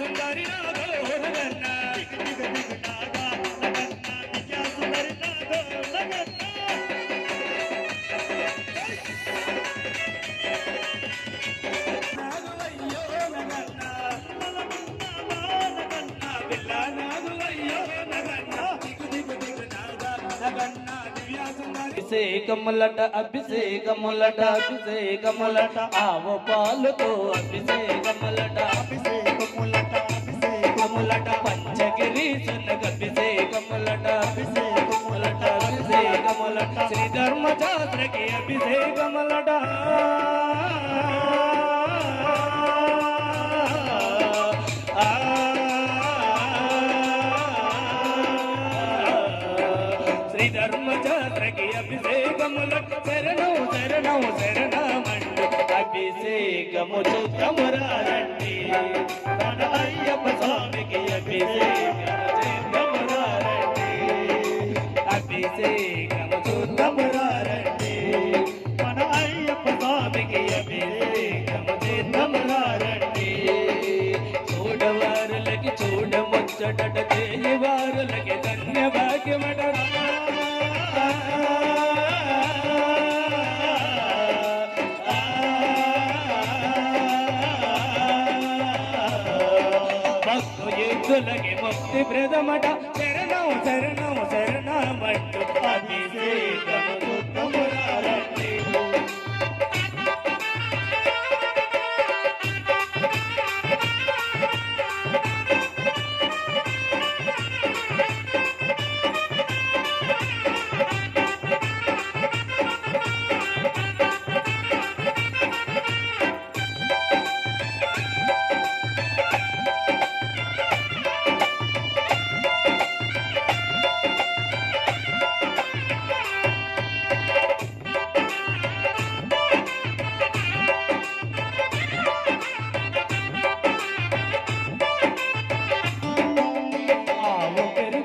ಸಂಗಾರಿ ನಾಗೋ ಹೊರಗನ್ನ అభిషేకములట అభిషేకములట అభిషేకములట. ఆవ పాలుతో అభిషేకములట అభిషేకములట అభిషేకములట. పంచగిరి సునగ అభిషేకములట అభిషేకములట అభిషేకములట. శ్రీ ధర్మశాస్త్రకి అభిషేకములట. అభిషేకముల శరణం శరణం శరణమండి అభిషేకము చూద్దామురారండి మన అయ్యప్ప స్వామికి అభిషేకము చేద్దామురారండి అభిషేకము చూద్దామురారండి మన అయ్యప్ప స్వామికి అభిషేకము చేద్దామురారండి చూడవారులకి చూడముచ్చట చేయవారు యుద్ధులకి ముక్తి ప్రదమట శరణం శరణం శరణమంటూ అభిషేకము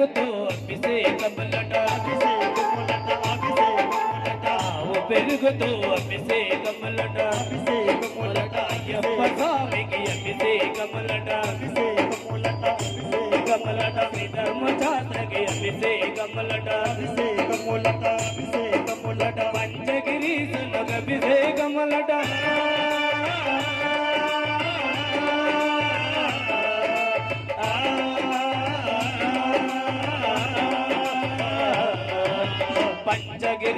పెరుగుతో అభిషేకములట అభిషేకములట అభిషేకములట. ఆవు పెరుగుతో అభిషేకములట అభిషేకములట. అయ్యప్ప స్వామికి అభిషేకములట అభిషేకములట అభిషేకములట. శ్రీ ధర్మశాస్త్రకి అభిషేకములట అభిషేకములట అభిషేకములట. పంచగిరి సునగ అభిషేకములట.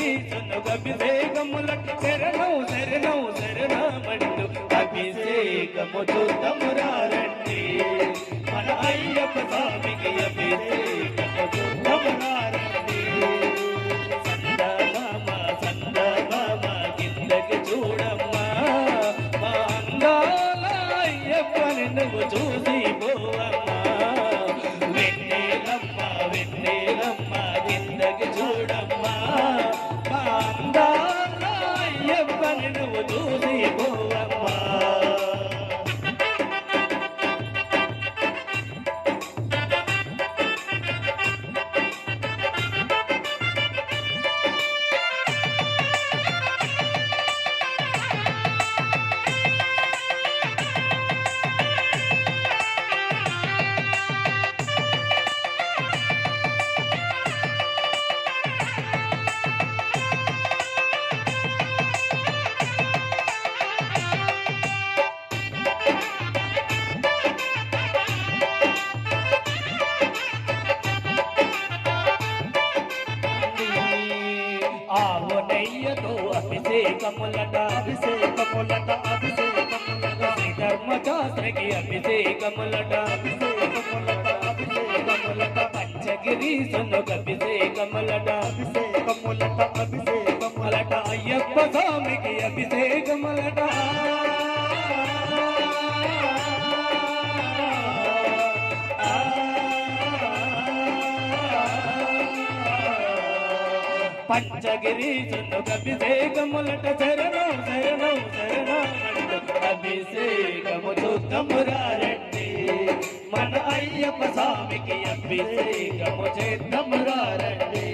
పంచగిరి సునగ శరణం శరణం శరణమంటూ అభిషేకము చూద్దామురారండి మన అయ్యప్ప స్వామికి అభిషేకము చూద్దామురారండి సందమామ సందమామ కిందకి చూడమ్మా. మా అందాల అయ్యప్పని నువ్వు చూసి పోవమ్మా. ధర్మశాస్త్రకి అభిషేకములట అభిషేకములట అభిషేకములట అభిషేకములట అభిషేకములట అభిషేకములట అయ్యప్ప స్వామికి అభిషేకములట. పంచగిరీశను అభిషేకములట శరణం శరణం అభిషేకము చూద్దామురారండి మన అయ్యప్ప స్వామికి అభిషేకము చేద్దామురారండి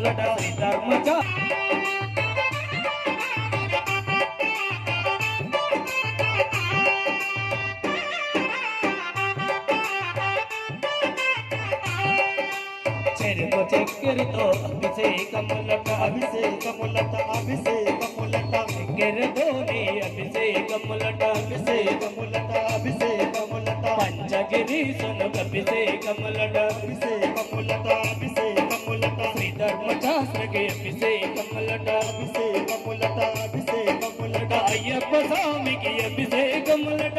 అభిషేకములట శ్రీ ధర్మచా చెరుకు చక్కెరతో అభిషేకములట అభిషేకములట అభిషేకములట చక్కెరతోని అభిషేకములట అభిషేకములట అభిషేకములట పంచగిరి సునుక అభిషేకములట అభిషేకములట అభిషేకములట శ్రీ ధర్మశాస్త్రకి అభిషేకములట అభిషేకములట అభిషేకములట అయ్యప్ప స్వామికి అభిషేకములట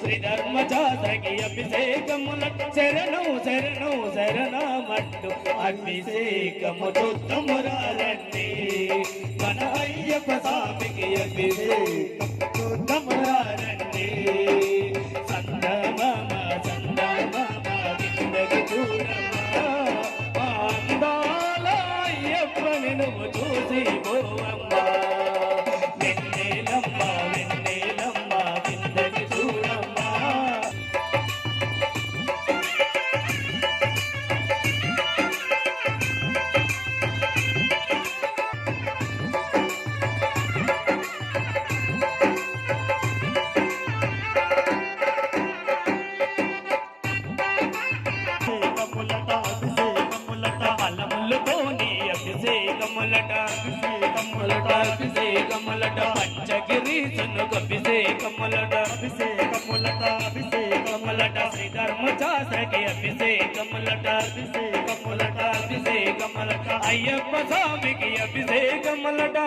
శ్రీ ధర్మచాత్రకి అభిషేకములట శరణం శరణం శరణమట్టు. అభిషేకము చుత్తమురారండి మన అయ్యప్ప స్వామికి అభిషేకములట అభిషేకములట. అయ్యప్ప స్వామికి అభిషేకములట.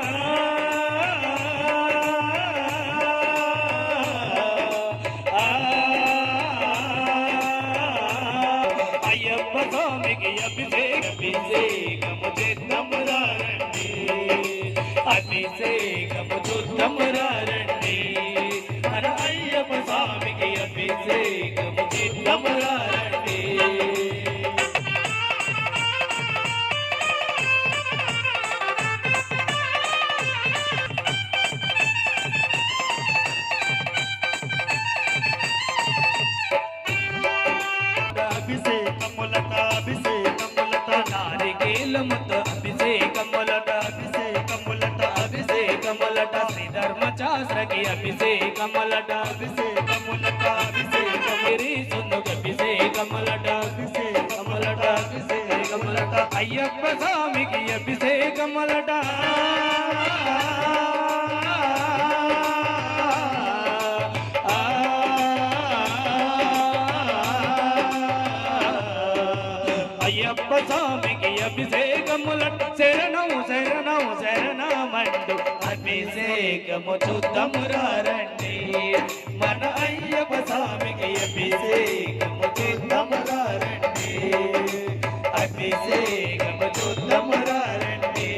అయ్యప్ప స్వామికి అభిషేక అభిషేకము చేద్దమురారండి అభిషేకము చూద్దమురారండి మన అయ్యప్ప స్వామికి అభిషేక ధర్మశాస్త్రకి అభిషేకములట అభిషేకములట అభిషేకములట గిరి సుందుకు అభిషేకములట అభిషేకములట అభిషేకములట అయ్యప్ప స్వామికి అభిషేకములట. అయ్యప్ప స్వామికి అభిషేకములట శరణం శరణం శరణమంటూ అభిషేకము చూద్దమురారండి మన అయ్యప్ప స్వామికి అభిషేకము చూద్దమురారండి అభిషేకము చూద్దమురారండి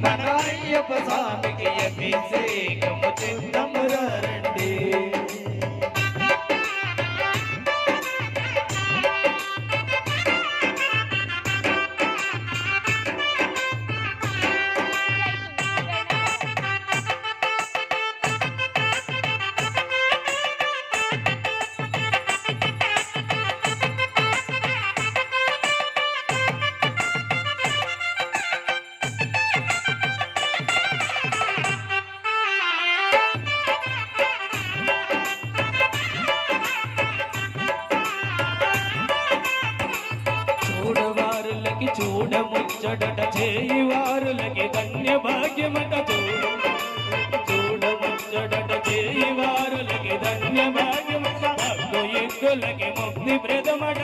మన అయ్యప్ప స్వామికి అభిషేకము చూద్దమురారండి భక్తు ముక్తి ప్రథమట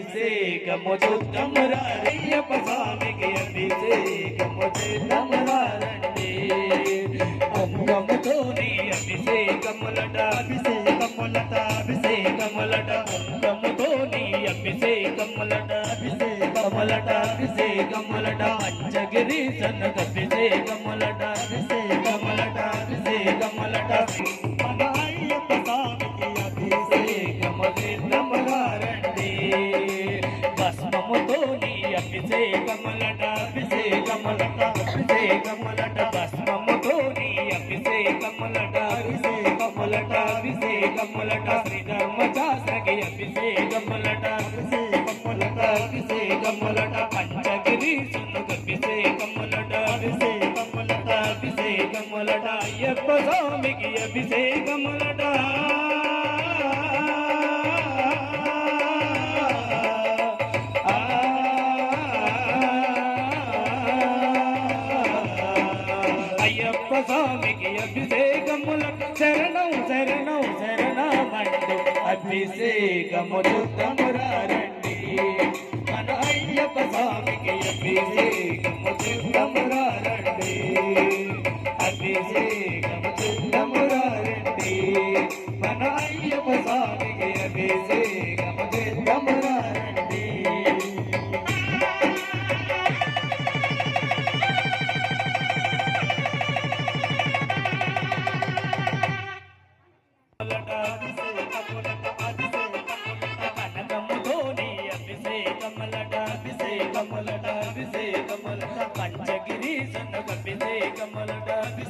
అభిషేకము చుట్టమురారయ్యప్ప స్వామికి అభిషేకము చేతమురారండి అంగముతో నీ అభిషేకములట అభిషేకములట అభిషేకములట అంగముతో నీ అభిషేకములట అభిషేకములట అభిషేకములట పంచగిరీసునుకు అభిషేకములట అభిషేకములట అభిషేకములట అభిషేకములట అభిషేకములట అభిషేకములట భస్మముతో అభిషేకములట అభిషేకములట అభిషేకములట శ్రీ అభిషేకములట అభిషేకములట అభిషేకములట పంచగిరి అభిషేకములట అభిషేకములట అభిషేకములట అయ్యప్ప స్వామికి అభిషేకములట స్వామికి అభిషేకముల శరణం శరణం శరణమంటూ అభిషేకము చుట్టమురారండి మన అయ్యప్ప స్వామికి అభిషేకము చుట్టమురారండి అభిషేకము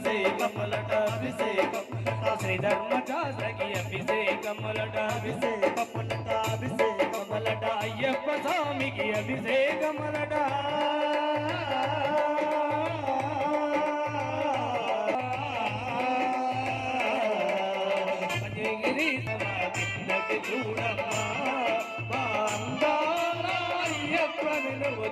అభిషేకములట అభిషేకములట. శ్రీ ధర్మచాస్త్రకి అభిషేకములట అభిషేకములట అభిషేకములట. అయ్యప్ప స్వామికి అభిషేకములట. పంచగిరి చూడమ్మా మా అందాల అయ్యప్పను నువ్వు